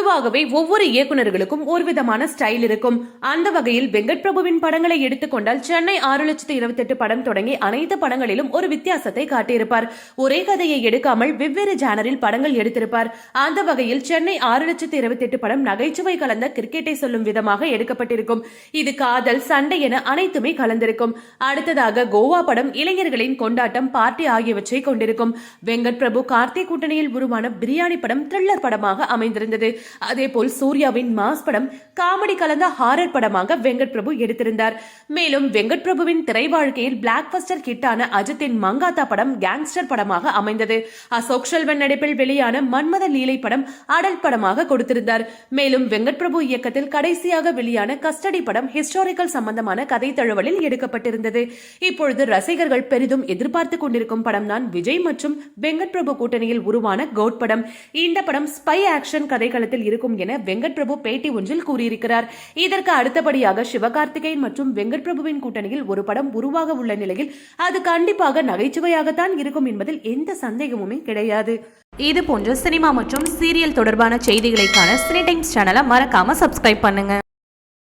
பொதுவாகவே ஒவ்வொரு இயக்குனர்களுக்கும் ஒரு விதமான ஸ்டைல் இருக்கும். அந்த வகையில் வெங்கட் பிரபுவின் படங்களை எடுத்துக்கொண்டால் சென்னை ஆறு லட்சத்து இருபத்தெட்டு படம் தொடங்கி அனைத்து படங்களிலும் ஒரு வித்தியாசத்தை காட்டியிருப்பார். ஒரே கதையை எடுக்காமல் வெவ்வேறு ஜானரில் படங்கள் எடுத்திருப்பார். அந்த வகையில் சென்னை ஆறு லட்சத்து இருபத்தெட்டு படம் நகைச்சுவை கலந்த கிரிக்கெட்டை சொல்லும் விதமாக எடுக்கப்பட்டிருக்கும். இது காதல் சண்டை என அனைத்துமே கலந்திருக்கும். அடுத்ததாக கோவா படம் இளைஞர்களின் கொண்டாட்டம் பார்ட்டி ஆகியவற்றை கொண்டிருக்கும். வெங்கட் பிரபு கார்த்திக் கூட்டணியில் உருவான பிரியாணி படம் த்ரில்லர் படமாக அமைந்திருந்தது. அதேபோல் சூர்யாவின் மாஸ் படம் காமெடி கலந்த ஹாரர் படமாக வெங்கட் பிரபு எடுத்திருந்தார். மேலும் வெங்கட் பிரபுவின் திரை வாழ்க்கையில் பிளாக் பஸ்டர் ஹிட்டான அஜித்தின் மங்காத்தா படம் கேங்ஸ்டர் படமாக அமைந்தது. அசோக் செல்வன் நடிப்பில் வெளியான மன்மத லீலை படம் அடல் படமாக கொடுத்திருந்தார். மேலும் வெங்கட் பிரபு இயக்கத்தில் கடைசியாக வெளியான கஸ்டடி படம் ஹிஸ்டாரிக்கல் சம்பந்தமான கதை தழுவலில் எடுக்கப்பட்டிருந்தது. இப்பொழுது ரசிகர்கள் பெரிதும் எதிர்பார்த்து கொண்டிருக்கும் படம் தான் விஜய் மற்றும் வெங்கட் பிரபு கூட்டணியில் உருவான கோட் படம். இந்த படம் ஸ்பை ஆக்ஷன் கதைக்களத்தில் இருக்கும் என வெங்கட் பிரபு பேட்டி ஒன்றில் கூறியிருக்கிறார். இதற்கு அடுத்தபடியாக சிவகார்த்திகேயன் மற்றும் வெங்கட் பிரபுவின் கூட்டணியில் ஒரு படம் உருவாக உள்ள நிலையில் அது கண்டிப்பாக நகைச்சுவையாகத்தான் இருக்கும் என்பதில் எந்த சந்தேகமுமே கிடையாது. இது போன்ற சினிமா மற்றும் சீரியல் தொடர்பான செய்திகளைக்கான சினி டைம்ஸ் சேனலை மறக்காம சப்ஸ்கிரைப் பண்ணுங்க.